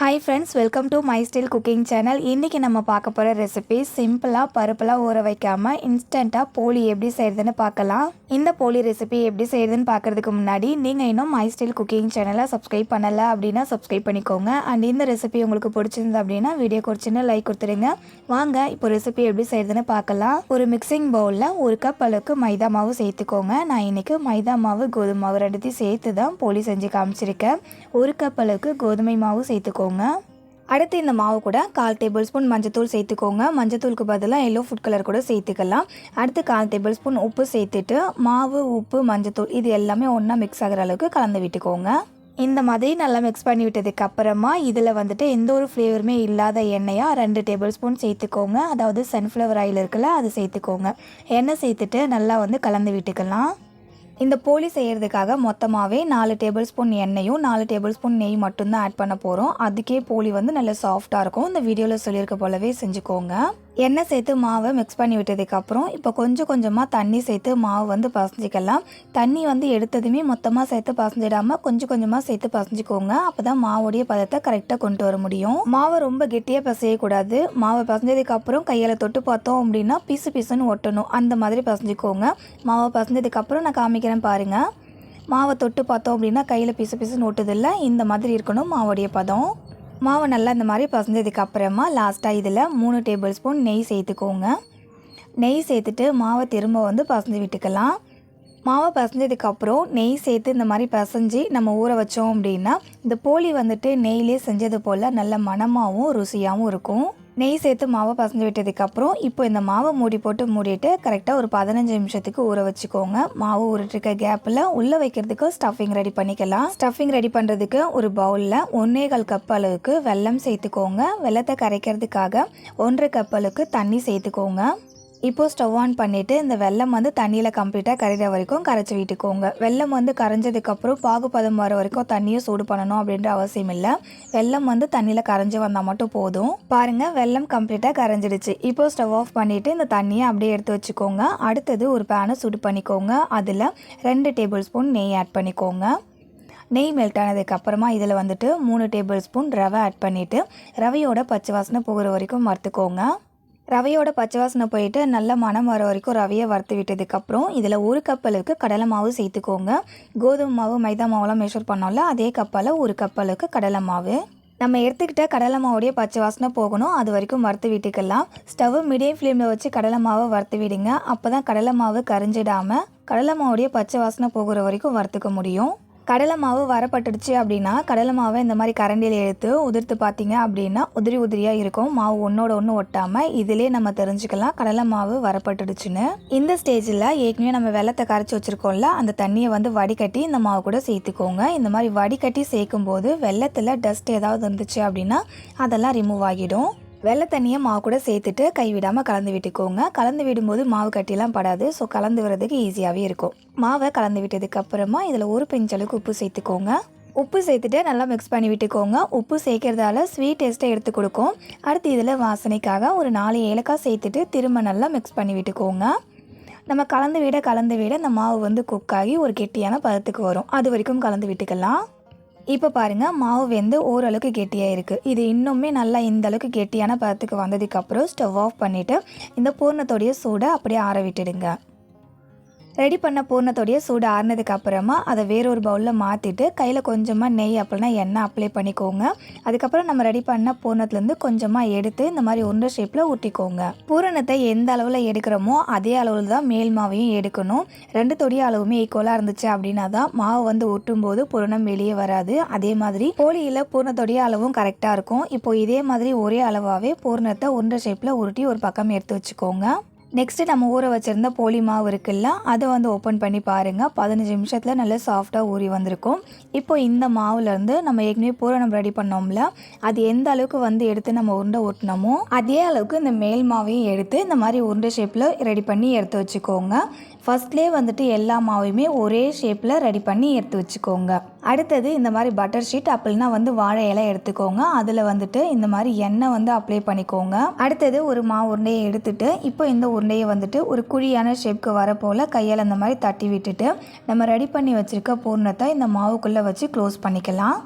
Hi friends welcome to my style cooking channel இன்றைக்கி நம்ம பார்க்க போகிற ரெசிபி சிம்பிளாக பருப்பெலாம் ஊற வைக்காமல் இன்ஸ்டண்ட்டாக போலி எப்படி செய்கிறதுன்னு பார்க்கலாம். இந்த போலி ரெசிபி எப்படி செய்கிறதுன்னு பார்க்குறதுக்கு முன்னாடி நீங்கள் இன்னும் மை ஸ்டைல் குக்கிங் சேனலை சப்ஸ்கிரைப் பண்ணலை அப்படின்னா சப்ஸ்கிரைப் பண்ணிக்கோங்க. அண்ட் இந்த ரெசிபி உங்களுக்கு பிடிச்சிருந்தது அப்படின்னா வீடியோ குறிச்சின்னு லைக் கொடுத்துருங்க வாங்க இப்போ ரெசிபி எப்படி செய்கிறதுன்னு பார்க்கலாம். ஒரு மிக்சிங் பவுலில் ஒரு கப் அளவுக்கு மைதா மாவு சேர்த்துக்கோங்க. நான் இன்றைக்கி மைதா மாவு கோதுமை மாவு ரெண்டுத்தையும் சேர்த்து தான் போலி செஞ்சு காமிச்சிருக்கேன். ஒரு கப் அளவுக்கு கோதுமை மாவு சேர்த்துக்கோங்க. அடுத்து இந்த மாவு கூட கால் டேபிள் ஸ்பூன் மஞ்சத்தூள் சேர்த்துக்கோங்க. மஞ்சத்தூளுக்கு பதிலாக எல்லோ ஃபுட் கலர் கூட சேர்த்துக்கலாம். அடுத்து கால் டேபிள் ஸ்பூன் உப்பு சேர்த்துட்டு மாவு உப்பு மஞ்சத்தூள் இது எல்லாமே ஒன்றா மிக்ஸ் ஆகிற அளவுக்கு கலந்து விட்டுக்கோங்க. இந்த மாதிரி நல்லா மிக்ஸ் பண்ணி விட்டதுக்கு அப்புறமா இதில் வந்துட்டு எந்த ஒரு ஃப்ளேவருமே இல்லாத எண்ணெயாக ரெண்டு டேபிள் ஸ்பூன் சேர்த்துக்கோங்க. அதாவது சன்ஃப்ளவர் ஆயில் இருக்குல்ல அது சேர்த்துக்கோங்க. எண்ணெய் சேர்த்துட்டு நல்லா வந்து கலந்து விட்டுக்கலாம். இந்த போலி செய்கிறதுக்காக மொத்தமாகவே நாலு டேபிள் ஸ்பூன் எண்ணெயும் நாலு டேபிள் ஸ்பூன் நெய் மட்டும்தான் ஆட் பண்ண போகிறோம் அதுக்கே போலி வந்து நல்ல சாஃப்டாக இருக்கும். இந்த வீடியோவில் சொல்லியிருக்க போலவே செஞ்சுக்கோங்க. எண்ணெய் சேர்த்து மாவை மிக்ஸ் பண்ணி விட்டதுக்கப்புறம் இப்போ கொஞ்சம் கொஞ்சமாக தண்ணி சேர்த்து மாவு வந்து பசஞ்சிக்கலாம். தண்ணி வந்து எடுத்ததுமே மொத்தமாக சேர்த்து பசஞ்சிடாமல் கொஞ்சம் கொஞ்சமாக சேர்த்து பசஞ்சிக்கோங்க. அப்போ தான் மாவுடைய பதத்தை கரெக்டாக கொண்டு வர முடியும். மாவை ரொம்ப கெட்டியாக பசையக்கூடாது. மாவை பசஞ்சதுக்கப்புறம் கையில் தொட்டு பார்த்தோம் அப்படின்னா பிசு பிசுன்னு ஒட்டணும். அந்த மாதிரி பசஞ்சிக்கோங்க. மாவை பசஞ்சதுக்கப்புறம் நான் காமிக்கிறேன் பாருங்கள் மாவை தொட்டு பார்த்தோம் அப்படின்னா கையில் பிசு பிசுன்னு ஒட்டுதில்ல? இந்த மாதிரி இருக்கணும் மாவுடைய பதம். மாவை நல்லா இந்த மாதிரி பசஞ்சதுக்கு அப்புறமா லாஸ்ட்டாக இதில் மூணு டேபிள் ஸ்பூன் நெய் சேர்த்துக்கோங்க. நெய் சேர்த்துட்டு மாவை திரும்ப வந்து பசஞ்சு விட்டுக்கலாம். மாவை பசஞ்சதுக்கப்புறம் நெய் சேர்த்து இந்த மாதிரி பசஞ்சு நம்ம ஊற வச்சோம் அப்படின்னா இந்த போலி வந்துட்டு நெய்லேயே செஞ்சது போல் நல்ல மணமாகவும் ருசியாகவும் இருக்கும். நெய் சேர்த்து மாவை பசஞ்சு விட்டதுக்கப்புறம் இப்போ இந்த மாவை மூடி போட்டு மூடிட்டு கரெக்டாக ஒரு பதினஞ்சு நிமிஷத்துக்கு ஊற வச்சுக்கோங்க. மாவு ஊறிட்டுருக்க கேப்பில் உள்ளே வைக்கிறதுக்கு ஸ்டஃபிங் ரெடி பண்ணிக்கலாம். ஸ்டஃபிங் ரெடி பண்ணுறதுக்கு ஒரு பவுலில் ஒன்றே கால் கப் அளவுக்கு வெல்லம் சேர்த்துக்கோங்க. வெள்ளத்தை கரைக்கிறதுக்காக ஒன்றரை கப் அளவுக்கு தண்ணி சேர்த்துக்கோங்க. இப்போது ஸ்டவ் ஆன் பண்ணிவிட்டு இந்த வெல்லம் வந்து தண்ணியில் கம்ப்ளீட்டாக கரைகிற வரைக்கும் கரைச்சி விட்டுக்கோங்க. வெல்லம் வந்து கரைஞ்சதுக்கப்புறம் பாகுபதம் வர வரைக்கும் தண்ணியை சூடு பண்ணணும் அப்படின்ற அவசியம் இல்லை. வெல்லம் வந்து தண்ணியில் கரைஞ்சி வந்தால் மட்டும் போதும். பாருங்கள் வெள்ளம் கம்ப்ளீட்டாக கரைஞ்சிடுச்சு. இப்போது ஸ்டவ் ஆஃப் பண்ணிவிட்டு இந்த தண்ணியை அப்படியே எடுத்து வச்சுக்கோங்க. அடுத்தது ஒரு பேனை சூடு பண்ணிக்கோங்க. அதில் ரெண்டு டேபிள் ஸ்பூன் நெய் ஆட் பண்ணிக்கோங்க. நெய் மெல்ட் ஆனதுக்கப்புறமா இதில் வந்துட்டு மூணு டேபிள் ஸ்பூன் ரவை ஆட் பண்ணிவிட்டு ரவையோட பச்சை வாசனை போகிற வரைக்கும் மறுத்துக்கோங்க ரவையோட பச்சை வாசனை போயிட்டு நல்ல மனம் வர வரைக்கும் ரவையை வறுத்து விட்டதுக்கப்புறம் இதில் ஒரு கப் அளவுக்கு கடலை மாவு சேர்த்துக்கோங்க. கோதுமை மாவு மைதா மாவுலாம் மெஷர் பண்ணோம்ல அதே கப்பால் ஒரு கப் அளவுக்கு கடலை மாவு. நம்ம எடுத்துக்கிட்ட கடலை மாவுடைய பச்சை வாசனை போகணும். அது வரைக்கும் வறுத்து விட்டுக்கலாம். ஸ்டவ் மீடியம் ஃப்ளேமில் வச்சு கடலை மாவை வறுத்து விடுங்க. அப்போ தான் கடலை மாவு கரைஞ்சிடாமல் கடலை மாவுடைய பச்சை வாசனை போகிற வரைக்கும் வறுத்துக்க முடியும். கடலை மாவு வரப்பட்டுடுச்சு அப்படின்னா கடலை மாவை இந்த மாதிரி கரண்டியில் எடுத்து உதிர்த்து பார்த்தீங்க அப்படின்னா உதிரி உதிரியாக இருக்கும். மாவு ஒன்றோட ஒன்று ஒட்டாமல் இதிலே நம்ம தெரிஞ்சுக்கலாம் கடலை மாவு வரப்பட்டுடுச்சுன்னு. இந்த ஸ்டேஜில் ஏற்கனவே நம்ம வெள்ளத்தை கரைச்சி வச்சுருக்கோம்ல அந்த தண்ணியை வந்து வடிகட்டி இந்த மாவு கூட சேர்த்துக்கோங்க. இந்த மாதிரி வடிகட்டி சேர்க்கும் போது வெள்ளத்தில் டஸ்ட் ஏதாவது இருந்துச்சு அப்படின்னா அதெல்லாம் ரிமூவ் ஆகிடும். வெள்ளை தண்ணியை மாவு கூட சேர்த்துட்டு கைவிடாமல் கலந்து விட்டுக்கோங்க. கலந்து விடும்போது மாவு கட்டிலாம் படாது. ஸோ கலந்து வரதுக்கு ஈஸியாகவே இருக்கும். மாவை கலந்து விட்டதுக்கு அப்புறமா இதில் ஒரு பிஞ்ச் அளவுக்கு உப்பு சேர்த்துக்கோங்க. உப்பு சேர்த்துட்டு நல்லா மிக்ஸ் பண்ணி விட்டுக்கோங்க. உப்பு சேர்க்கறதால ஸ்வீட் டேஸ்ட்டை எடுத்து கொடுக்கும். அடுத்து இதில் வாசனைக்காக ஒரு நாலு ஏலக்காய் சேர்த்துட்டு திரும்ப நல்லா மிக்ஸ் பண்ணி விட்டுக்கோங்க. நம்ம கலந்து விட கலந்து விட இந்த மாவு வந்து குக் ஆகி ஒரு கெட்டியான பதத்துக்கு வரும். அது வரைக்கும் கலந்து விட்டுக்கலாம். இப்போ பாருங்கள் மாவு வெந்து ஓரளவுக்கு கெட்டியாக இருக்குது இது இன்னுமே நல்லா இந்த அளவுக்கு கெட்டியான பதத்துக்கு வந்ததுக்கப்புறம் ஸ்டவ் ஆஃப் பண்ணிவிட்டு இந்த பூர்ணத்தோடைய சூடை அப்படியே ஆற விட்டுடுங்க. ரெடி பண்ண பூர்ணத்தோடைய சூடு ஆறுனதுக்கு அப்புறமா அதை வேறொரு பவுலில் மாற்றிட்டு கையில் கொஞ்சமாக நெய் அப்படின்னா எண்ணெய் அப்ளை பண்ணிக்கோங்க. அதுக்கப்புறம் நம்ம ரெடி பண்ண பூர்ணத்துலேருந்து கொஞ்சமாக எடுத்து இந்த மாதிரி உருண்டை ஷேப்பில் ஊற்றிக்கோங்க பூரணத்தை எந்த அளவில் எடுக்கிறோமோ அதே அளவில் தான் மேல் மாவையும் எடுக்கணும். ரெண்டு தொடிய அளவுமே ஈக்குவலாக இருந்துச்சு அப்படின்னா தான் மாவு வந்து ஒட்டும் போது பூரணம் வெளியே வராது. அதே மாதிரி போலியில் பூர்ணத்தோடைய அளவும் கரெக்டாக இருக்கும். இப்போ இதே மாதிரி ஒரே அளவாகவே பூர்ணத்தை உருண்டை ஷேப்பில் உருட்டி ஒரு பக்கம் எடுத்து வச்சுக்கோங்க. நெக்ஸ்ட்டு நம்ம ஊற வச்சுருந்த போலி மாவு இருக்குல்ல அதை வந்து ஓப்பன் பண்ணி பாருங்கள் பதினஞ்சு நிமிஷத்தில் நல்லா சாஃப்டாக ஊறி வந்திருக்கும். இப்போ இந்த மாவுலேருந்து நம்ம ஏற்கனவே பூரணம் ரெடி பண்ணோம்ல அது எந்த அளவுக்கு வந்து எடுத்து நம்ம உருண்டை ஒட்டினோமோ அதே அளவுக்கு இந்த மேல் மாவையும் எடுத்து இந்த மாதிரி உருண்டை ஷேப்பில் ரெடி பண்ணி எடுத்து வச்சுக்கோங்க. ஃபஸ்ட்லேயே வந்துட்டு எல்லா மாவையுமே ஒரே ஷேப்பில் ரெடி பண்ணி எடுத்து வச்சுக்கோங்க. அடுத்தது இந்த மாதிரி பட்டர் ஷீட் அப்படின்னா வந்து வாழை இலை எடுத்துக்கோங்க. அதில் வந்துட்டு இந்த மாதிரி எண்ணெய் வந்து அப்ளை பண்ணிக்கோங்க. அடுத்தது ஒரு மாவு உருண்டையை எடுத்துட்டு இப்போ இந்த உருண்டையை வந்துட்டு ஒரு குழியான ஷேப்க்கு வர போல் கையால் அந்த மாதிரி தட்டி விட்டுட்டு நம்ம ரெடி பண்ணி வச்சுருக்க பூர்ணத்தை இந்த மாவுக்குள்ளே வச்சு க்ளோஸ் பண்ணிக்கலாம்.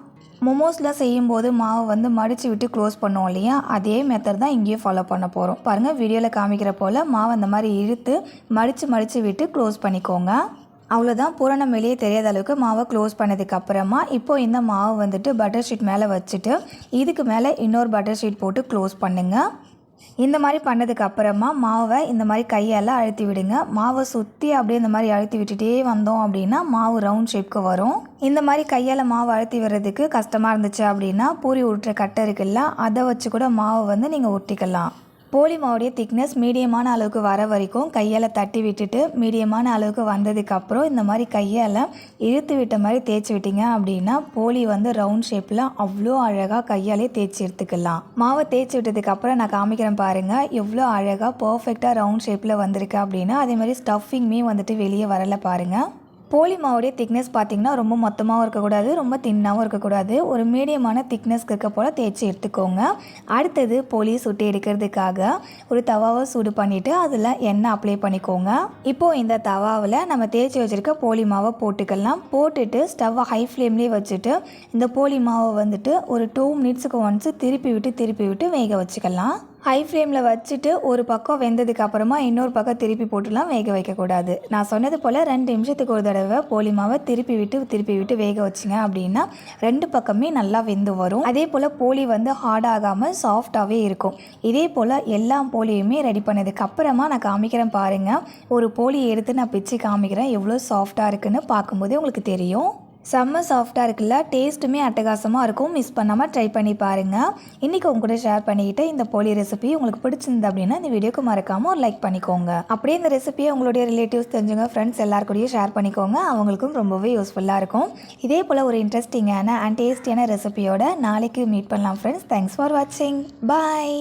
மொமோஸ்லாம் செய்யும்போது மாவை வந்து மடித்து விட்டு க்ளோஸ் பண்ணுவோம் இல்லையா? அதே மெத்தட் தான் இங்கேயும் ஃபாலோ பண்ண போகிறோம் பாருங்கள் வீடியோவில் காமிக்கிற போல் மாவை அந்த மாதிரி இழுத்து மடித்து மடித்து விட்டு க்ளோஸ் பண்ணிக்கோங்க. அவ்வளோதான் பூரணம் வெளியே தெரியாத அளவுக்கு மாவை க்ளோஸ் பண்ணதுக்கு அப்புறமா இப்போ இந்த மாவு வந்துட்டு பட்டர் ஷீட் மேலே வச்சுட்டு இதுக்கு மேலே இன்னொரு பட்டர் ஷீட் போட்டு க்ளோஸ் பண்ணுங்கள் இந்த மாதிரி பண்ணதுக்கு அப்புறமா மாவை இந்த மாதிரி கையால் அழுத்தி விடுங்க. மாவை சுற்றி அப்படியே இந்த மாதிரி அழுத்தி விட்டுட்டே வந்தோம் அப்படின்னா மாவு ரவுண்ட் ஷேப்க்கு வரும். இந்த மாதிரி கையால் மாவு அழுத்தி விடுறதுக்கு கஷ்டமாக இருந்துச்சு அப்படின்னா பூரி உருட்டுற கட்டை இருக்குல்ல அதை வச்சு கூட மாவை வந்து நீங்கள் உருட்டிக்கலாம் போலி மாவுடைய திக்னஸ் மீடியமான அளவுக்கு வர வரைக்கும் கையால் தட்டி விட்டுட்டு மீடியமான அளவுக்கு வந்ததுக்கப்புறம் இந்த மாதிரி கையால் இழுத்து விட்ட மாதிரி தேய்ச்சி விட்டிங்க அப்படின்னா போலி வந்து ரவுண்ட் ஷேப்பில் அவ்வளோ அழகாக கையாலே தேய்ச்சி எடுத்துக்கலாம். மாவை தேய்ச்சி விட்டதுக்கப்புறம் நான் காமிக்கிறேன் பாருங்கள் எவ்வளோ அழகாக பர்ஃபெக்டாக ரவுண்ட் ஷேப்பில் வந்திருக்கு அப்படின்னா அதே மாதிரி ஸ்டஃபிங்குமே வந்துட்டு வெளியே வரல பாருங்கள் போலி மாவுடைய திக்னஸ் பார்த்தீங்கன்னா ரொம்ப மொத்தமாகவும் இருக்கக்கூடாது ரொம்ப தின்னாகவும் இருக்கக்கூடாது. ஒரு மீடியமான திக்னஸ்க்கு இருக்க போல் தேய்ச்சி எடுத்துக்கோங்க. அடுத்தது போலி சுட்டி எடுக்கிறதுக்காக ஒரு தவாவை சூடு பண்ணிவிட்டு அதில் எண்ணெய் அப்ளை பண்ணிக்கோங்க. இப்போது இந்த தவாவில் நம்ம தேய்ச்சி வச்சுருக்க போலி மாவை போட்டுக்கலாம். போட்டுட்டு ஸ்டவ்வை ஹை ஃப்ளேம்லேயே வச்சுட்டு இந்த போலி மாவை வந்துட்டு ஒரு டூ மினிட்ஸுக்கு ஒன்ஸ் திருப்பி விட்டு திருப்பி விட்டு வேக வச்சுக்கலாம். ஹை ஃப்ளேமில் வச்சுட்டு ஒரு பக்கம் வெந்ததுக்கு அப்புறமா இன்னொரு பக்கம் திருப்பி போட்டுலாம் வேக வைக்கக்கூடாது. நான் சொன்னது போல் ரெண்டு நிமிஷத்துக்கு ஒரு தடவை போலி மாவை திருப்பி விட்டு திருப்பி விட்டு வேக வச்சிங்க அப்படின்னா ரெண்டு பக்கமே நல்லா வெந்து வரும். அதே போல் போலி வந்து ஹார்ட் ஆகாமல் சாஃப்டாகவே இருக்கும். இதே போல் எல்லா போலியுமே ரெடி பண்ணதுக்கு அப்புறமா நான் காமிக்கிறேன் பாருங்கள் ஒரு போலி எடுத்து நான் பிச்சு காமிக்கிறேன். எவ்வளோ சாஃப்டாக இருக்குன்னு பார்க்கும்போதே உங்களுக்கு தெரியும். செம்ம சாஃப்டாக இருக்குல்ல டேஸ்ட்டுமே அட்டகாசமாக இருக்கும். மிஸ் பண்ணாமல் ட்ரை பண்ணி பாருங்கள் இன்றைக்கி உங்க கூட ஷேர் பண்ணிக்கிட்டு இந்த போலி ரெசிபி உங்களுக்கு பிடிச்சிருந்தது அப்படின்னா இந்த வீடியோக்கு மறக்காமல் ஒரு லைக் பண்ணிக்கோங்க. அப்படியே இந்த ரெசிபியை உங்களுடைய ரிலேட்டிவ்ஸ் தெரிஞ்சுங்க ஃப்ரெண்ட்ஸ் எல்லாருக்கூடயும் ஷேர் பண்ணிக்கோங்க. அவங்களுக்கும் ரொம்பவே யூஸ்ஃபுல்லாக இருக்கும். இதே போல் ஒரு இன்ட்ரெஸ்டிங்கான அண்ட் டேஸ்டியான ரெசிபியோட நாளைக்கு மீட் பண்ணலாம் ஃப்ரெண்ட்ஸ் தேங்க்ஸ் ஃபார் வாட்சிங் பாய்